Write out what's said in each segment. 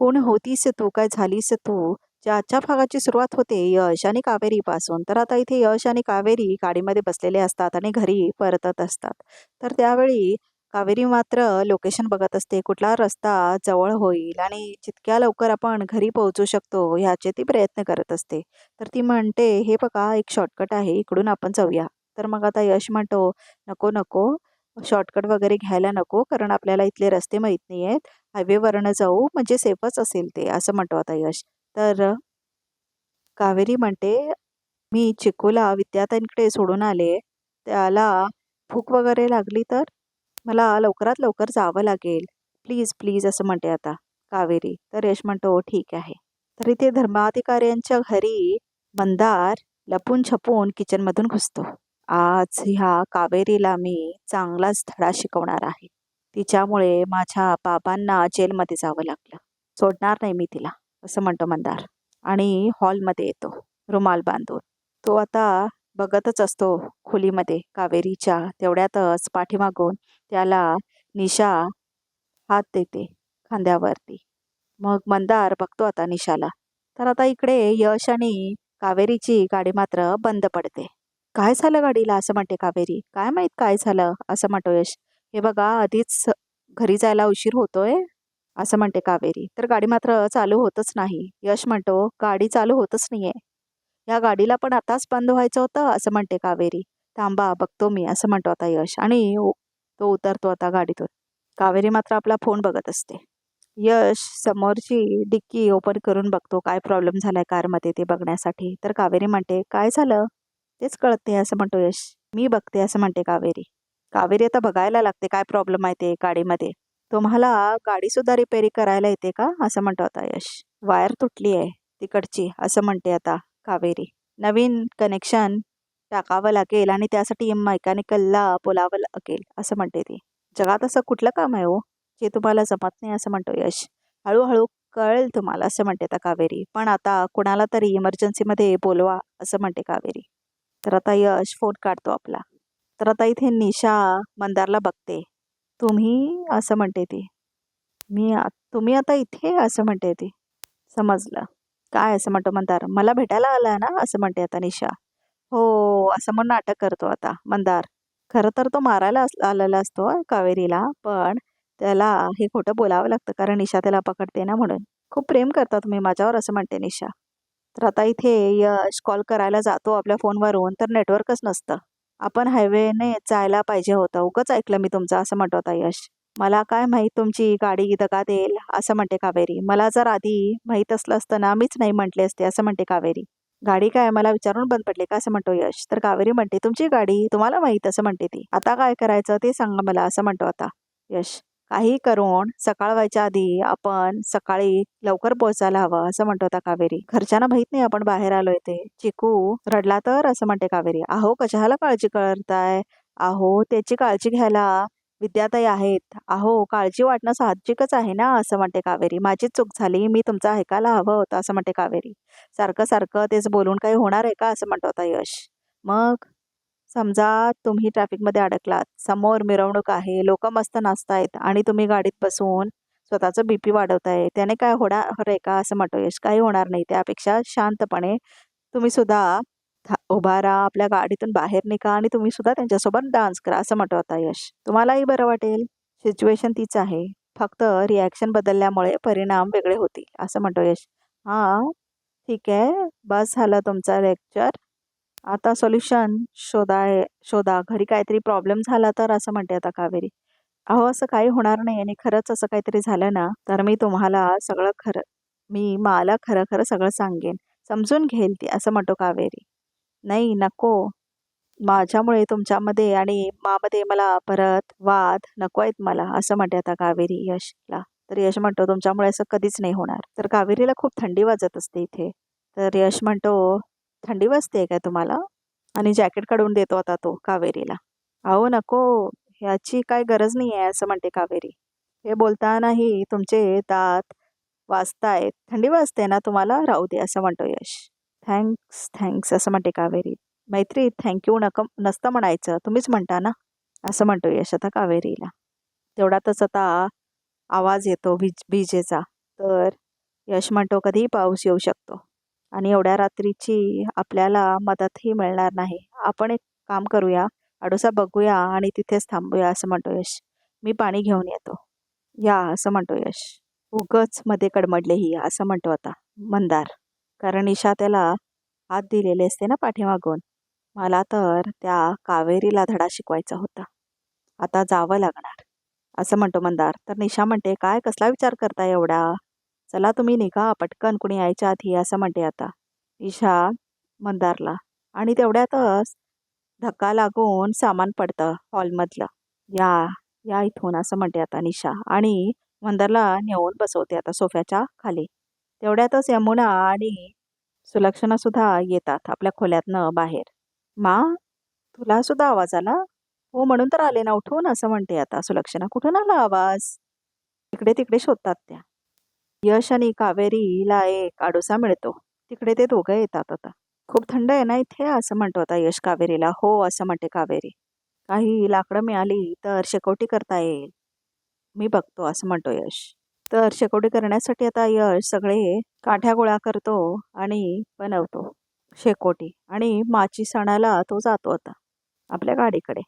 कोण होतीस तू? काय झालीस तू? ज्याच्या भागाची सुरुवात होते यश आणि कावेरीपासून. तर आता इथे यश आणि कावेरी गाडीमध्ये बसलेले असतात आणि घरी परतत असतात. तर त्यावेळी कावेरी मात्र लोकेशन बघत असते. कुठला रस्ता जवळ होईल आणि जितक्या लवकर आपण घरी पोहोचू शकतो ह्याचे ती प्रयत्न करत असते. तर ती म्हणते हे बघा एक शॉर्टकट आहे इकडून आपण जाऊया. तर मग आता यश म्हणतो नको नको. शॉर्टकट वगैरे घ्यायला नको कारण आपल्याला इथले रस्ते माहीत नाही आहेत हायवेवरनं जाऊ म्हणजे सेफच असेल ते असं म्हणतो आता यश. तर कावेरी म्हणते मी चिकूला विद्यार्थ्यांकडे सोडून आले. त्याला भूक वगैरे लागली तर मला लवकरात लवकर जावं लागेल. प्लीज प्लीज असं म्हणते आता कावेरी. तर यश म्हणतो ठीक आहे. तर इथे धर्माधिकाऱ्यांच्या घरी मंदार लपून छपून किचनमधून घुसतो. आज ह्या कावेरीला मी चांगलाच धडा शिकवणार आहे. तिच्यामुळे माझ्या बाबांना जेलमध्ये जावं लागलं. सोडणार नाही मी तिला असं म्हणतो मंदार. आणि हॉलमध्ये येतो रुमाल बांधून. तो आता बघतच असतो खोलीमध्ये कावेरीच्या तेवढ्यातच पाठीमागून त्याला निशा हात देते खांद्यावरती. मग मंदार बघतो आता निशाला. तर आता इकडे यश आणि कावेरीची गाडी मात्र बंद पडते. काय झालं गाडीला? असं म्हणते कावेरी. काय माहीत काय झालं? असं म्हणतो यश. हे बघा आधीच घरी जायला उशीर होतोय असं म्हणते कावेरी. तर गाडी मात्र चालू होतच नाही. यश म्हणतो गाडी चालू होतच नाहीये. या गाडीला पण आताच बंद व्हायचं होतं असं म्हणते कावेरी. थांबा बघतो मी असं म्हणतो आता यश. आणि तो उतरतो आता गाडीतून. कावेरी मात्र आपला फोन बघत असते. यश समोरची डिक्की ओपन करून बघतो काय प्रॉब्लेम झालाय कारमध्ये ते बघण्यासाठी? तर कावेरी म्हणते काय झालं? तेच कळत नाही असं म्हणतो यश. मी बघते असं म्हणते कावेरी. कावेरी आता बघायला लागते काय प्रॉब्लेम आहे ते गाडीमध्ये. तुम्हाला गाडी सुद्धा रिपेअरी करायला येते का? असं म्हणतो आता यश. वायर तुटली आहे तिकडची असं म्हणते आता कावेरी. नवीन कनेक्शन टाकावं लागेल आणि त्यासाठी मेकॅनिकलला बोलावं लागेल असं म्हणते ती. जगात असं कुठलं काम आहे हो? जे तुम्हाला जमत नाही असं म्हणतो यश. हळूहळू कळेल तुम्हाला असं म्हणते आता कावेरी. पण आता कुणाला तरी इमर्जन्सीमध्ये बोलवा असं म्हणते कावेरी. तर आता यश फोन काढतो आपला. तर आता इथे निशा मंदारला बघते. तुम्ही असं म्हणते ती. मी तुम्ही आता इथे असं म्हणते ती. समजलं. काय असं म्हणतो मंदार? मला भेटायला आला ना असं म्हणते आता निशा. हो असं म्हणून नाटक करतो आता मंदार. खरं तर तो मारायला अस- आलेला असतो कावेरीला पण त्याला हे खोटं बोलावं लागतं कारण निशा त्याला पकडते ना म्हणून. खूप प्रेम करता तुम्ही माझ्यावर असं म्हणते निशा. तर आता इथे यश कॉल करायला जातो आपल्या फोनवरून तर नेटवर्कच नसतं. आपण हायवेने जायला पाहिजे होतं. उगंच ऐकलं मी तुमचं असं म्हणतो आता यश. मला काय माहीत तुमची गाडी दगा देईल? असं म्हणते कावेरी. मला जर आधी माहीत असलं असतं ना मीच नाही म्हटले असते असं म्हणते कावेरी. गाडी काय मला विचारून बंद पडली का असं म्हणतो यश. तर कावेरी म्हणते तुमची गाडी तुम्हाला माहीत असं म्हणते ती. आता काय करायचं ते सांगा मला असं म्हणतो आता यश. काही करून सकाळ व्हायच्या आधी आपण सकाळी लवकर पोहोचायला हवं असं म्हणतो आता कावेरी. घरच्यांना माहीत नाही आपण बाहेर आलोय ते. चिकू रडला तर असं म्हणते कावेरी. अहो कशाला काळजी करताय? अहो त्याची काळजी घ्यायला विद्याताई आहेत. अहो काळजी वाटणं साहजिकच आहे ना? असं म्हणते कावेरी. माझीच चूक झाली मी तुमचं ऐकायला हवं होतं असं म्हणते कावेरी. सारखं सारखं तेच बोलून काही होणार आहे का? असं म्हणतो आता यश. मग समजा तुम्ही ट्रॅफिकमध्ये अडकलात समोर मिरवणूक आहे लोक मस्त नाचतायत आणि तुम्ही गाडीत बसून स्वतःचं बी पी वाढवताय त्याने काय होणार अरे का असं म्हणतो? यश काही होणार नाही. त्यापेक्षा शांतपणे तुम्ही सुद्धा उभा राहा आपल्या गाडीतून बाहेर निघा आणि तुम्ही सुद्धा त्यांच्यासोबत डान्स करा असं म्हणतो आता यश. तुम्हालाही बरं वाटेल. सिच्युएशन तीच आहे. फक्त रिॲक्शन बदलल्यामुळे परिणाम वेगळे होतील असं म्हणतो यश. हां ठीक आहे. बस झालं तुमचा लेक्चर आता सोल्युशन शोधाय शोधा. घरी काहीतरी प्रॉब्लेम झाला तर असं म्हणते आता कावेरी. अहो असं काही होणार नाही आणि खरंच असं काहीतरी झालं ना तर मी तुम्हाला सगळं खरं मी मला खरं खरं सगळं सांगेन. समजून घेईल ती असं म्हणतो कावेरी. नाही नको. माझ्यामुळे तुमच्यामध्ये आणि मामध्ये मला परत वाद नको आहेत मला असं म्हणते आता कावेरी यशला. तर यश म्हणतो तुमच्यामुळे असं कधीच नाही होणार. तर कावेरीला खूप थंडी वाजत असते इथे. तर यश म्हणतो थंडी वाजते काय तुम्हाला? आणि जॅकेट काढून देतो आता तो कावेरीला. अहो नको. ह्याची काय गरज नाही आहे असं म्हणते कावेरी. हे बोलतानाही तुमचे दात वाजतायत. थंडी वाजते ना तुम्हाला? राहू दे असं म्हणतो यश. थँक्स थँक्स असं म्हणते कावेरी. मैत्री थँक्यू नक नसतं म्हणायचं. तुम्हीच म्हणता ना? असं म्हणतो यश आता कावेरीला. तेवढ्यातच आता आवाज येतो विज विजेचा. तर यश म्हणतो कधीही पाऊस येऊ शकतो. आणि एवढ्या रात्रीची आपल्याला मदतही मिळणार नाही. आपण एक काम करूया आडोसा बघूया आणि तिथेच थांबूया असं म्हणतो यश. मी पाणी घेऊन येतो. या असं म्हणतो यश. उगच मध्ये कडमडले ही असं म्हणतो आता मंदार. कारण ईशा त्याला हात दिलेले असते ना पाठीमागून. मला तर त्या कावेरीला धडा शिकवायचा होता. आता जावं लागणार. असं म्हणतो मंदार. तर निशा म्हणते काय कसला विचार करताय एवढा? चला तुम्ही निघा पटकन कुणी यायच्या आधी असं म्हणते आता. ईशा मंदारला. आणि तेवढ्यातच धक्का लागून सामान पडतं हॉलमधलं. या या इथून असं म्हणते आता निशा. आणि मंदारला नेऊन बसवते आता सोफ्याच्या खाली. तेवढ्यातच यमुना आणि सुलक्षणा सुद्धा येतात आपल्या खोल्यातनं बाहेर. मा तुला सुद्धा आवाज आला? हो म्हणून तर आले ना उठून असं म्हणते आता सुलक्षणा. कुठून आला आवाज? इकडे तिकडे शोधतात त्या. यश आणि कावेरीला एक आडोसा मिळतो. तिकडे ते दोघं येतात आता. खूप थंड आहे ना इथे? असं म्हणतो आता यश कावेरीला. हो असं म्हणते कावेरी. काही लाकडं मिळाली तर शेकोटी करता येईल. मी बघतो असं म्हणतो यश. तर शेकोटी करण्यासाठी आता यश सगळे काठ्या गोळा करतो आणि बनवतो शेकोटी. आणि माची सणाला तो जातो आता आपल्या गाडीकडे.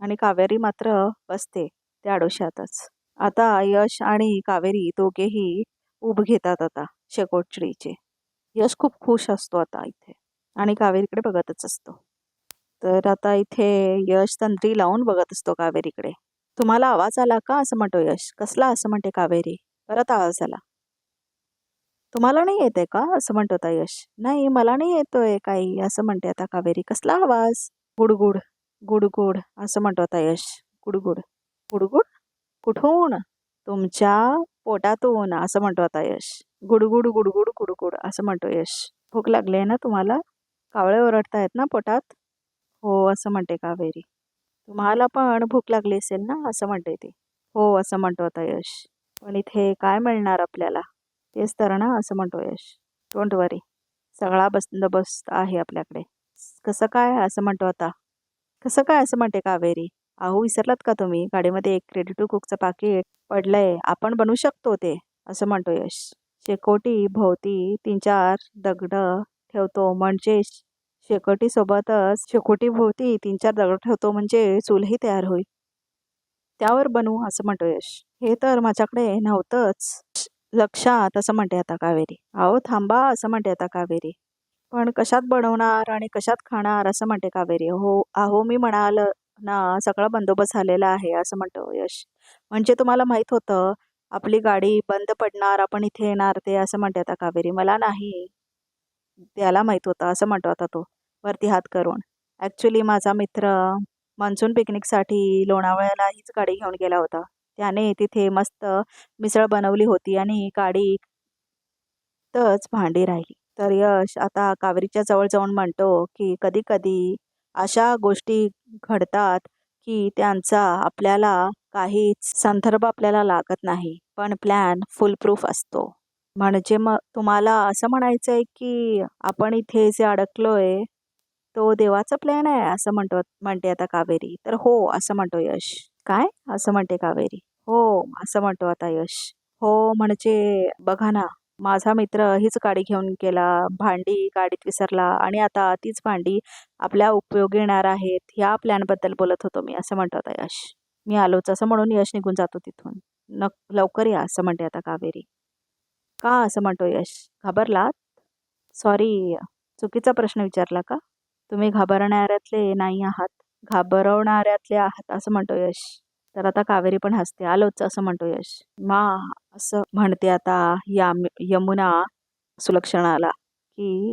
आणि कावेरी मात्र बसते त्या आडोशातच आता यश आणि कावेरी दोघेही उभ घेतात आता शेकोटडीचे यश खूप खुश असतो आता इथे आणि कावेरीकडे बघतच असतो. तर आता इथे यश तंत्री लावून बघत असतो कावेरीकडे. तुम्हाला आवाज आला का असं म्हणतो यश? कसला असं म्हणते कावेरी? परत आवाज आला. तुम्हाला नाही येत आहे का असं म्हणतो आता यश? नाही मला नाही येतोय काही असं म्हणते आता कावेरी. कसला आवाज? गुडगुड गुडगुड असं म्हणतो आता यश. गुडगुड गुडगुड? कुठून? तुमच्या पोटातून असं म्हणतो आता यश. गुडगुड गुडगुड गुडगुड असं म्हणतो यश. भूक लागली आहे ना तुम्हाला? कावळे ओरडतायत ना पोटात? हो असं म्हणते कावेरी. तुम्हाला पण भूक लागली असेल ना असं म्हणते ती. हो असं म्हणतो आता यश. पण इथे काय मिळणार आपल्याला? तेच तर ना असं म्हणतो यश. डोंट वरी सगळा बंदोबस्त आहे आपल्याकडे. कसं काय? असं म्हणतो आता. कसं काय? असं म्हणते कावेरी. अहो विसरलात का तुम्ही? गाडीमध्ये एक रेडी टू कुकचं पाकिट पडलंय. आपण बनवू शकतो ते असं म्हणतो यश. शेकोटी भोवती तीन चार दगड ठेवतो म्हणजे शेकोटी सोबतच शेकोटी भोवती तीन चार दगड ठेवतो म्हणजे चूलही तयार होईल. त्यावर बनवू असं म्हणतो यश. हे तर माझ्याकडे नव्हतंच. लक्षात असं म्हणते आता कावेरी. अहो थांबा असं म्हणते आता कावेरी. पण कशात बनवणार आणि कशात खाणार असं म्हणते कावेरी. हो अहो मी म्हणाल ना सगळा बंदोबस्त झालेला आहे असं म्हणतो यश. म्हणजे तुम्हाला माहीत होतं आपली गाडी बंद पडणार आपण इथे येणार ते असं म्हणते आता कावेरी. मला नाही. त्याला माहीत होतं असं म्हणतो आता तो. वरती हात करून. ॲक्च्युली माझा मित्र मान्सून पिकनिकसाठी लोणावळ्याला हीच गाडी घेऊन गेला होता. त्याने तिथे मस्त मिसळ बनवली होती आणि गाडी तच भांडी राहिली. तर यश आता कावेरीच्या जवळ जाऊन म्हणतो की कधी कधी अशा गोष्टी घडतात की त्यांचा आपल्याला काहीच संदर्भ आपल्याला लागत नाही पण प्लॅन फुलप्रूफ असतो. म्हणजे मग तुम्हाला असं म्हणायचं आहे की आपण इथे जे अडकलोय तो देवाचा प्लॅन आहे असं म्हणतो म्हणते आता कावेरी. तर हो असं म्हणतो यश. काय? असं म्हणते कावेरी. हो असं म्हणतो आता यश. हो म्हणजे बघा ना माझा मित्र हीच गाडी घेऊन गेला भांडी गाडीत विसरला आणि आता तीच भांडी आपल्या उपयोगी येणार आहेत ह्या प्लॅनबद्दल बोलत होतो मी असं म्हणतो आता यश. मी आलोच असं म्हणून यश निघून जातो तिथून. न लवकर या असं म्हणते आता कावेरी. का असं म्हणतो यश? घाबरलात? सॉरी चुकीचा प्रश्न विचारला का? तुम्ही घाबरणाऱ्यातले नाही आहात. घाबरवणाऱ्यातले आहात असं म्हणतो यश. तर आता कावेरी पण हसते. आलोच असं म्हणतो यश. मा असं म्हणते आता या यमुना सुलक्षणाला की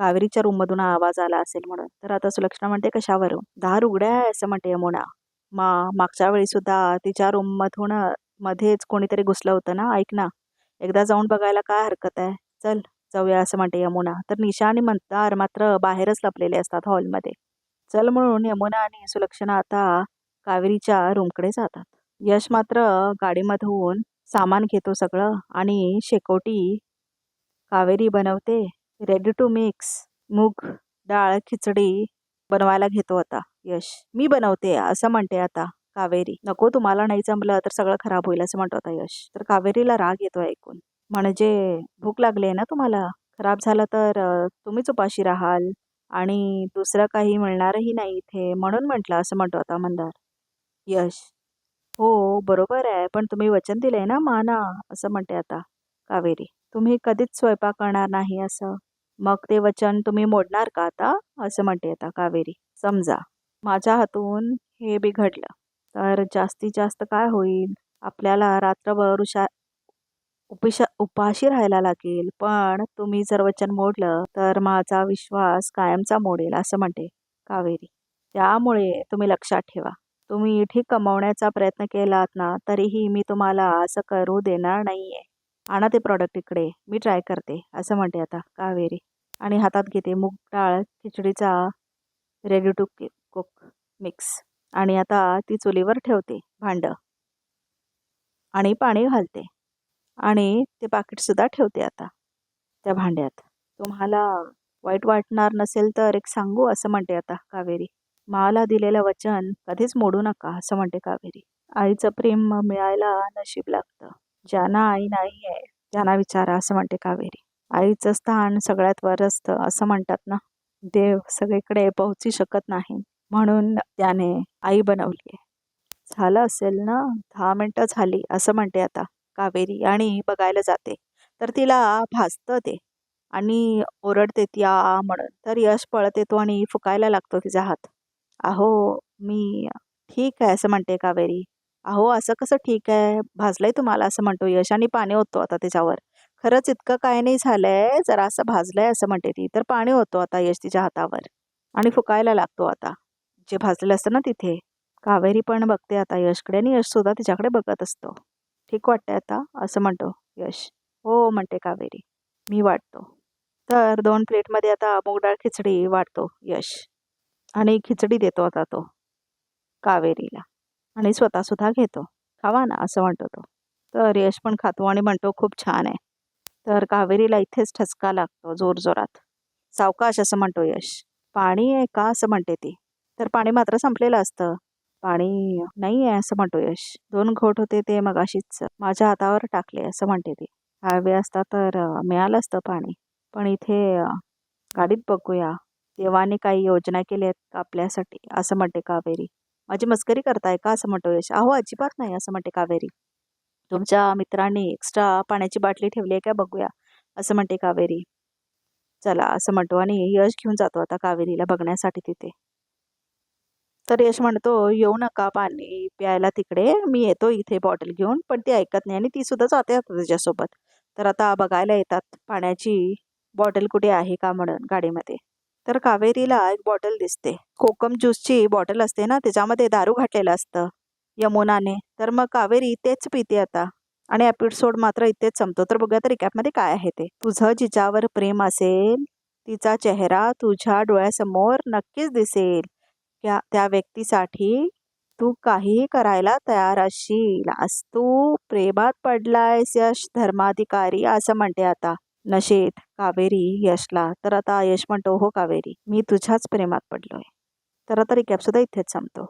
कावेरीच्या रूममधून आवाज आला असेल म्हणून. तर आता सुलक्षणा म्हणते कशावरून दहा उघड्या आहे असं म्हणते यमुना. मा मागच्या वेळी सुद्धा तिच्या रूममधून मध्येच कोणीतरी घुसलं होतं ना? ऐक ना. एकदा जाऊन बघायला काय हरकत आहे? चल जाऊया असं म्हणते यमुना. तर निशा आणि मंदार मात्र बाहेरच लपलेले असतात हॉलमध्ये. चल म्हणून यमुना आणि सुलक्षणा आता कावेरीच्या रूमकडे जातात. यश मात्र गाडीमधून सामान घेतो सगळं आणि शेकोटी कावेरी बनवते. रेडी टू मिक्स मूग डाळ खिचडी बनवायला घेतो आता यश. मी बनवते असं म्हणते आता कावेरी. नको तुम्हाला नाही जमलं तर सगळं खराब होईल असं म्हणतो आता यश. तर कावेरीला राग येतो ऐकून. म्हणजे भूक लागली आहे ना तुम्हाला? खराब झालं तर तुम्हीच उपाशी राहाल आणि दुसरं काही मिळणारही नाही इथे म्हणून म्हटलं असं म्हणतो आता मंदार यश. हो बरोबर आहे. पण तुम्ही वचन दिलंय ना माना असं म्हणते आता कावेरी. तुम्ही कधीच स्वयंपाक करणार नाही असं. मग ते वचन तुम्ही मोडणार का आता? असं म्हणते आता कावेरी. समजा माझ्या हातून हे बिघडलं तर जास्तीत जास्त काय होईल? आपल्याला रात्रभर उशा उपिशा उपाशी राहायला लागेल. पण तुम्ही जर वचन मोडलं तर माझा विश्वास कायमचा मोडेल असं म्हणते कावेरी. त्यामुळे तुम्ही लक्षात ठेवा. तुम्ही ठीक कमवण्याचा प्रयत्न केलात ना तरीही मी तुम्हाला असं करू देणार नाही आहे आणा ते प्रॉडक्ट इकडे मी ट्राय करते असं म्हणते आता कावेरी. आणि हातात घेते मूग डाळ खिचडीचा रेडी टू कुक मिक्स आणि आता ती चुलीवर ठेवते भांडं. आणि पाणी घालते. आणि ते पाकिटसुद्धा ठेवते आता त्या भांड्यात. तुम्हाला वाईट वाटणार नसेल तर एक सांगू असं म्हणते आता कावेरी. माला दिलेलं वचन कधीच मोडू नका असं म्हणते कावेरी. आईचं प्रेम मिळायला नशीब लागतं. ज्यांना आई नाही आहे त्यांना विचारा असं म्हणते कावेरी. आईचं स्थान सगळ्यात वर असतं असं म्हणतात ना? देव सगळीकडे पोहोचू शकत नाही म्हणून त्याने आई बनवली आहे. झालं असेल ना? दहा मिनटं झाली असं म्हणते आता कावेरी आणि बघायला जाते. तर तिला भासतं ते आणि ओरडते ती आ म्हणून. तर यश पळत येतो आणि फुकायला लागतो तिचा हात. अहो मी ठीक आहे असं म्हणते कावेरी. अहो असं कसं ठीक आहे? भाजलंय तुम्हाला असं म्हणतो यश आणि पाणी होतो आता त्याच्यावर. खरंच इतकं काय नाही झालंय. जरा असं भाजलंय असं म्हणते ती. तर पाणी होतो आता यश तिच्या हातावर. आणि फुकायला लागतो आता. जे भाजलेलं असतं ना तिथे. कावेरी पण बघते आता यशकडे आणि यश सुद्धा तिच्याकडे बघत असतो. ठीक वाटतंय आता? असं म्हणतो यश. हो म्हणते कावेरी. मी वाटतो. तर दोन प्लेटमध्ये आता मूग डाळ खिचडी वाटतो यश. आणि खिचडी देतो आता तो. कावेरीला. आणि स्वतःसुद्धा घेतो. खावा ना असं म्हणतो तो. तर यश पण खातो आणि म्हणतो खूप छान आहे. तर कावेरीला इथेच ठसका लागतो जोरजोरात सावकाश असं म्हणतो यश. पाणी आहे का? असं म्हणते ती. तर पाणी मात्र संपलेलं असतं. पाणी नाही आहे असं म्हणतो यश. दोन घोट होते ते मगाशीच. माझ्या हातावर टाकले असं म्हणते ती. हवे असता तर मिळालं असतं पाणी. पण इथे गाडीत बघूया. देवाने काही योजना केल्या आहेत का आपल्यासाठी? असं म्हणते कावेरी. माझी मस्करी करताय का? असं म्हणतो यश. अहो अजिबात नाही असं म्हणते कावेरी. तुमच्या मित्रांनी एक्स्ट्रा पाण्याची बाटली ठेवली आहे का बघूया असं म्हणते कावेरी. चला असं म्हणतो आणि यश घेऊन जातो आता कावेरीला बघण्यासाठी तिथे. तर यश म्हणतो येऊ नका पाणी प्यायला तिकडे मी येतो इथे बॉटल घेऊन पण ती ऐकत नाही आणि ती सुद्धा जाते आता त्याच्यासोबत तर आता बघायला येतात पाण्याची बॉटल कुठे आहे का म्हणून गाडीमध्ये. तर कावेरीला एक बॉटल दिसते. कोकम ज्यूसची बॉटल असते ना त्याच्यामध्ये दारू घातलेलं असतं यमुनाने. तर मग कावेरी तेच पिते आता. आणि एपिसोड मात्र इथेच संपतो. तर बघूया तर रिकॅपमध्ये काय आहे ते. तुझं जिच्यावर प्रेम असेल तिचा चेहरा तुझ्या डोळ्यासमोर नक्कीच दिसेल. त्या त्या व्यक्तीसाठी तू काहीही करायला तयार असशील. आज तू प्रेमात पडलायस यश धर्माधिकारी असं म्हणते आता. नशेत कावेरी यशला. तर आता यश म्हणतो हो कावेरी मी तुझ्याच प्रेमात पडलोय. तर आता रिकॅप सुद्धा इथेच संपतो